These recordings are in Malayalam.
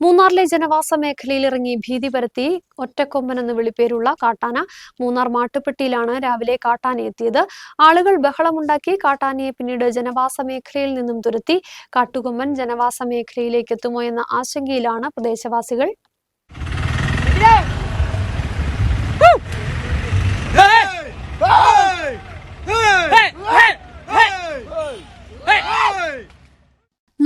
മൂന്നാറിലെ ജനവാസ മേഖലയിൽ ഇറങ്ങി ഭീതി പരത്തി ഒറ്റക്കൊമ്പൻ എന്ന് വിളിപ്പേരുള്ള കാട്ടാന മൂന്നാർ മാട്ടുപ്പെട്ടിയിലാണ് രാവിലെ കാട്ടാന എത്തിയത്. ആളുകൾ ബഹളമുണ്ടാക്കി കാട്ടാനയെ പിന്നീട് ജനവാസ മേഖലയിൽ നിന്നും തുരത്തി കാട്ടുകൊമ്പൻ ജനവാസ മേഖലയിലേക്ക് എത്തുമോ എന്ന ആശങ്കയിലാണ് പ്രദേശവാസികൾ.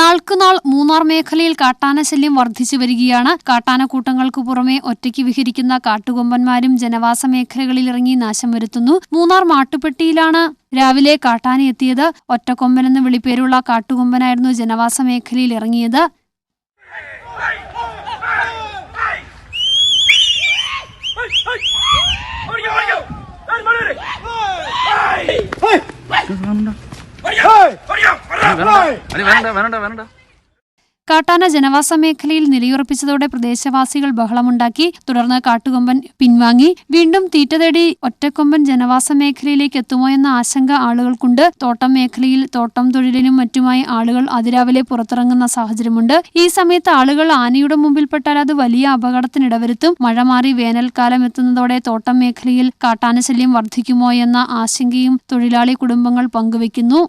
നാൾക്കുനാൾ മൂന്നാർ മേഖലയിൽ കാട്ടാന ശല്യം വർദ്ധിച്ചു വരികയാണ് കാട്ടാനക്കൂട്ടങ്ങൾക്ക് പുറമെ ഒറ്റയ്ക്ക് വിഹരിക്കുന്ന കാട്ടുകൊമ്പന്മാരും ജനവാസ മേഖലകളിൽ ഇറങ്ങി നാശം വരുത്തുന്നു മൂന്നാർ മാട്ടുപെട്ടിയിലാണ് രാവിലെ കാട്ടാന ഒറ്റക്കൊമ്പൻ എന്ന വിളിപ്പേരുള്ള കാട്ടുകൊമ്പനായിരുന്നു ജനവാസ മേഖലയിൽ ഇറങ്ങിയത് കാട്ടാന ജനവാസ മേഖലയിൽ നിലയുറപ്പിച്ചതോടെ പ്രദേശവാസികൾ ബഹളമുണ്ടാക്കി. തുടർന്ന് കാട്ടുകൊമ്പൻ പിൻവാങ്ങി. വീണ്ടും തീറ്റ തേടി ഒറ്റക്കൊമ്പൻ ജനവാസ മേഖലയിലേക്ക് എത്തുമോ എന്ന ആശങ്ക ആളുകൾക്കുണ്ട്. തോട്ടം മേഖലയിൽ തോട്ടം തൊഴിലിനും മറ്റുമായി ആളുകൾ അതിരാവിലെ പുറത്തിറങ്ങുന്ന സാഹചര്യമുണ്ട്. ഈ സമയത്ത് ആളുകൾ ആനയുടെ മുമ്പിൽപ്പെട്ടാൽ അത് വലിയ അപകടത്തിനിടവരുത്തും. മഴ മാറി വേനൽക്കാലം എത്തുന്നതോടെ തോട്ടം മേഖലയിൽ കാട്ടാനശല്യം വർദ്ധിക്കുമോ എന്ന ആശങ്കയും തൊഴിലാളി കുടുംബങ്ങൾ പങ്കുവയ്ക്കുന്നു.